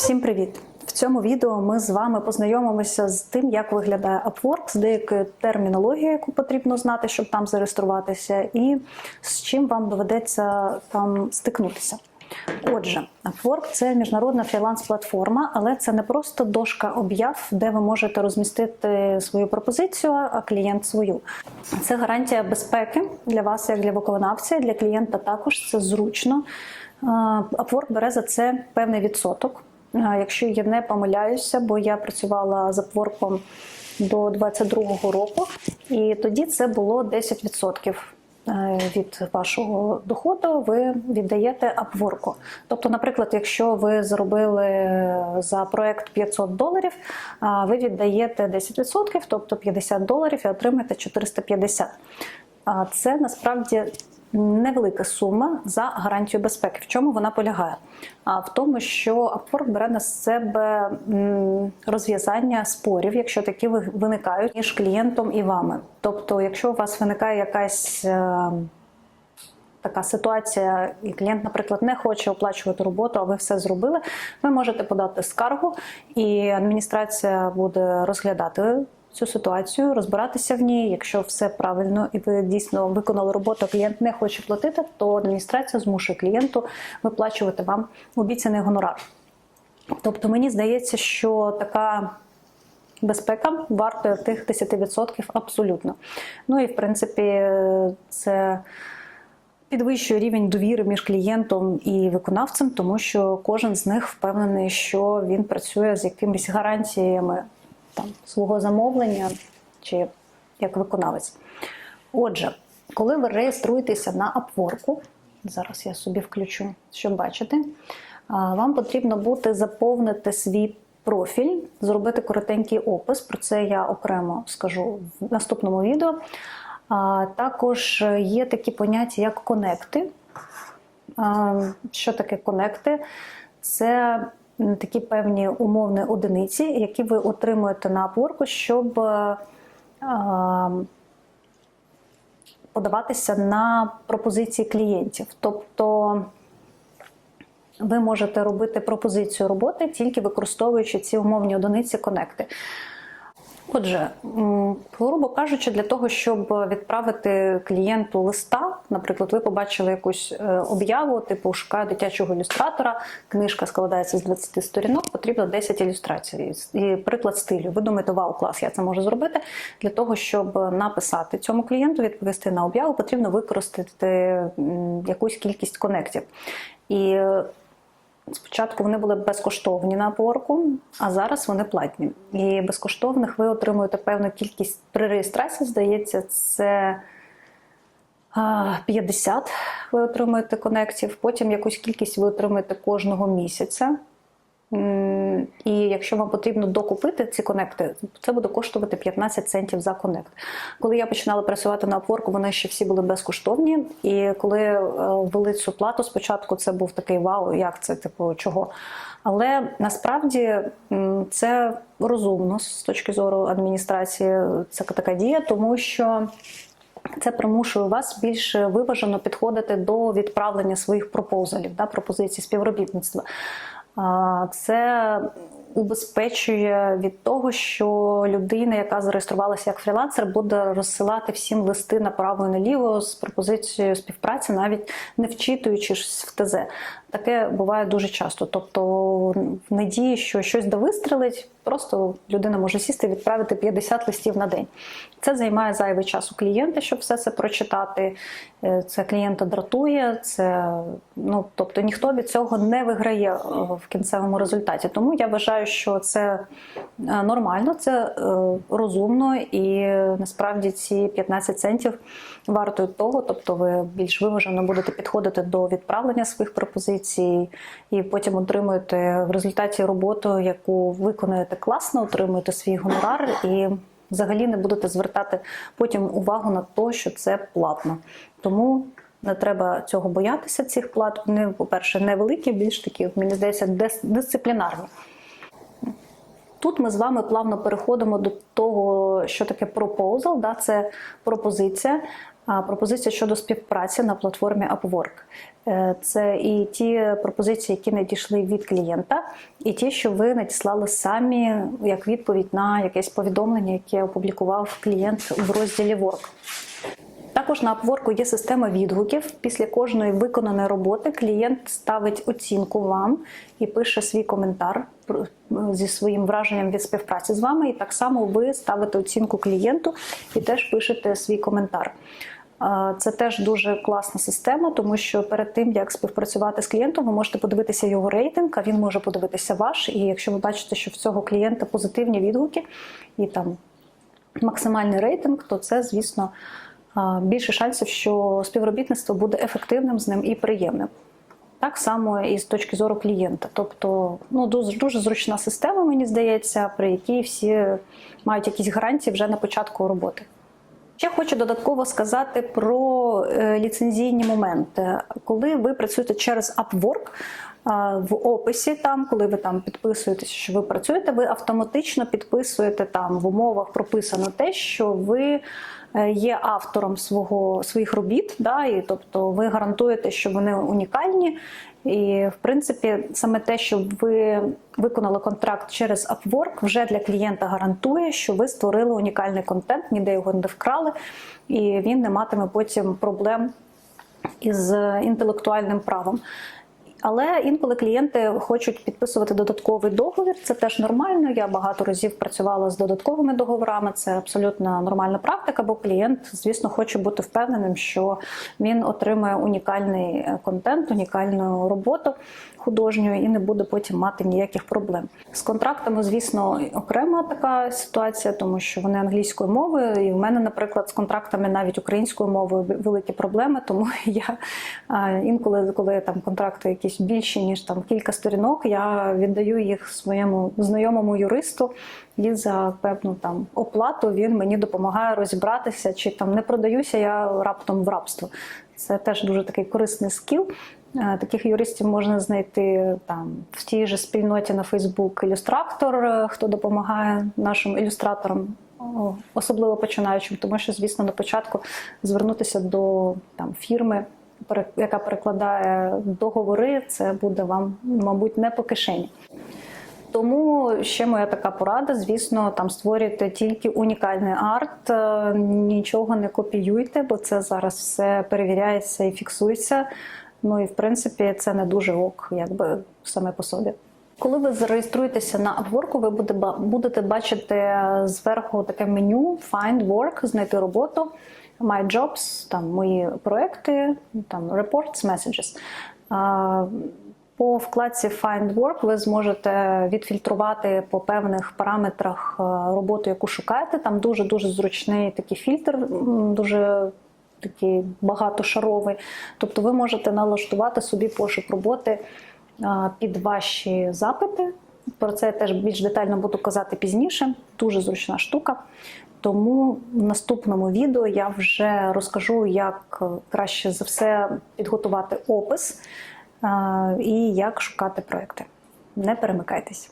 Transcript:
Всім привіт! В цьому відео ми з вами познайомимося з тим, як виглядає Upwork, з деякою термінологією, яку потрібно знати, щоб там зареєструватися, і з чим вам доведеться там стикнутися. Отже, Upwork – це міжнародна фріланс-платформа, але це не просто дошка об'яв, де ви можете розмістити свою пропозицію, а клієнт свою. Це гарантія безпеки для вас, як для виконавця, для клієнта також це зручно. Е, Upwork бере за це певний відсоток. Якщо я не помиляюся, бо я працювала з Upwork до 22-го року, і тоді це було 10% е, від вашого доходу ви віддаєте Upwork. Тобто, наприклад, якщо ви заробили за проект 500 доларів, ви віддаєте 10%, тобто 50 доларів і отримаєте 450. А Це насправді невелика сума за гарантію безпеки. В чому вона полягає? А в тому, що Upwork бере на себе розв'язання спорів, якщо такі ви- виникають між клієнтом і вами. Тобто, якщо у вас виникає якась е, така ситуація, і клієнт, наприклад, не хоче оплачувати роботу, а ви все зробили, ви можете подати скаргу, і адміністрація буде розглядати. Цю ситуацію розбиратися в ній. Якщо все правильно і ви дійсно виконали роботу, клієнт не хоче платити, то адміністрація змушує клієнту виплачувати вам обіцяний гонорар. Тобто мені здається, що така безпека вартує тих 10% абсолютно. Ну і в принципі, це підвищує рівень довіри між клієнтом і виконавцем, тому що кожен з них впевнений, що він працює з якимись гарантіями там, свого замовлення чи як виконавець. Отже, коли ви реєструєтеся на Upwork, зараз я собі включу, щоб бачити, вам потрібно буде заповнити свій профіль, зробити коротенький опис. Про це я окремо скажу в наступному відео. Також є такі поняття, як конекти. Що таке конекти? Це такі певні умовні одиниці, які ви отримуєте на Upwork, щоб е, подаватися на пропозиції клієнтів. Тобто ви можете робити пропозицію роботи тільки використовуючи ці умовні одиниці конекти. Отже, грубо кажучи, для того, щоб відправити клієнту листа, наприклад, ви побачили якусь е, об'яву, типу шукаю дитячого ілюстратора, книжка складається з 20 сторінок, потрібно 10 ілюстрацій. І приклад стилю. Ви думаєте, вау, клас, я це можу зробити. Для того, щоб написати цьому клієнту, відповісти на об'яву, потрібно використати якусь кількість конектів. І е, Спочатку вони були безкоштовні на Upwork, а зараз вони платні. І безкоштовних ви отримуєте певну кількість при реєстрації, здається, це а, 50 ви отримуєте конектів, потім якусь кількість ви отримуєте кожного місяця. І якщо вам потрібно докупити ці конекти, це буде коштувати 15 центів за конект. Коли я починала працювати на Upwork, вони ще всі були безкоштовні. І коли е, ввели цю плату, спочатку це був такий вау, як це, типу, чого. Але насправді це розумно з точки зору адміністрації. Це така дія, тому що. Це примушує вас більш виважено підходити до відправлення своїх пропозалів, да, пропозицій співробітництва. Це убезпечує від того, що людина, яка зареєструвалася як фрілансер, буде розсилати всім листи направо і наліво з пропозицією співпраці, навіть не вчитуючись в ТЗ. Таке буває дуже часто. Тобто, в надії, що щось довистрелить, просто людина може сісти і відправити 50 листів на день. Це займає зайвий час у клієнта, щоб все це прочитати. Е, Це клієнта дратує, це ну тобто ніхто від цього не виграє е, в кінцевому результаті. Тому я вважаю, що це е, нормально, це розумно і насправді ці 15 центів вартують того. Тобто, ви більш виважено будете підходити до відправлення своїх пропозицій, і потім отримуєте в результаті роботу, яку виконуєте класно, отримуєте свій гонорар і. Взагалі не будете звертати потім увагу на те, що це платно. Тому не треба цього боятися, цих плат. Вони, по-перше, невеликі, більш такі, мені здається, дис- дисциплінарні. Тут ми з вами плавно переходимо до того, що таке proposal, да, це пропозиція. Пропозиція щодо співпраці на платформі Upwork. Е, Це і ті пропозиції, які надійшли від клієнта, і ті, що ви надіслали самі як відповідь на якесь повідомлення, яке опублікував клієнт в розділі Work. Також на Upwork є система відгуків. Після кожної виконаної роботи клієнт ставить оцінку вам і пише свій коментар зі своїм враженням від співпраці з вами. І так само ви ставите оцінку клієнту і теж пишете свій коментар. Це теж дуже класна система, тому що перед тим як співпрацювати з клієнтом, ви можете подивитися його рейтинг, а він може подивитися ваш. І якщо ви бачите, що в цього клієнта позитивні відгуки і там максимальний рейтинг, то це, звісно, більше шансів, що співробітництво буде ефективним з ним і приємним. Так само і з точки зору клієнта. Тобто, ну дуже, дуже зручна система, мені здається, при якій всі мають якісь гарантії вже на початку роботи. Ще хочу додатково сказати про е, ліцензійні моменти. Коли ви працюєте через Upwork, в описі, там, коли ви там підписуєтеся, що ви працюєте, ви автоматично підписуєте там в умовах прописано те, що ви є автором свого своїх робіт, да, і тобто ви гарантуєте, що вони унікальні. І в принципі, саме те, що ви виконали контракт через Upwork, вже для клієнта гарантує, що ви створили унікальний контент, ніде його не вкрали, і він не матиме потім проблем із інтелектуальним правом. Але інколи клієнти хочуть підписувати додатковий договір. Це теж нормально. Я багато разів працювала з додатковими договорами. Це абсолютно нормальна практика, бо клієнт, звісно, хоче бути впевненим, що він отримує унікальний е, контент, унікальну роботу художню і не буде потім мати ніяких проблем. З контрактами, звісно, окрема така ситуація, тому що вони англійською мовою, і в мене, наприклад, з контрактами навіть українською мовою великі проблеми. Тому я інколи, коли там контракти якісь більші ніж там кілька сторінок, я віддаю їх своєму знайомому юристу. І за певну там оплату він мені допомагає розібратися, чи там не продаюся я раптом в рабство. Це теж дуже такий корисний скіл. Е, Таких юристів можна знайти там в тій же спільноті на Фейсбук ілюстратор, е, хто допомагає нашим ілюстраторам, особливо починаючим, тому що, звісно, на початку звернутися до там фірми, яка перекладає договори, це буде вам, мабуть, не по кишені. Тому ще моя така порада, звісно, там створюйте тільки унікальний арт, е, нічого не копіюйте, бо це зараз все перевіряється і фіксується. Ну і в принципі це не дуже ок, якби саме по собі. Коли ви зареєструєтеся на Upwork, ви будете бачити зверху таке меню Find Work, знайти роботу, My Jobs, там мої проекти, там Reports, Messages. По вкладці Find Work ви зможете відфільтрувати по певних параметрах роботу, яку шукаєте. Там дуже дуже зручний такий фільтр, дуже такий багатошаровий. Тобто ви можете налаштувати собі пошук роботи під ваші запити. Про це я теж більш детально буду казати пізніше. Дуже зручна штука. Тому в наступному відео я вже розкажу, як краще за все підготувати опис і як шукати проекти. Не перемикайтесь.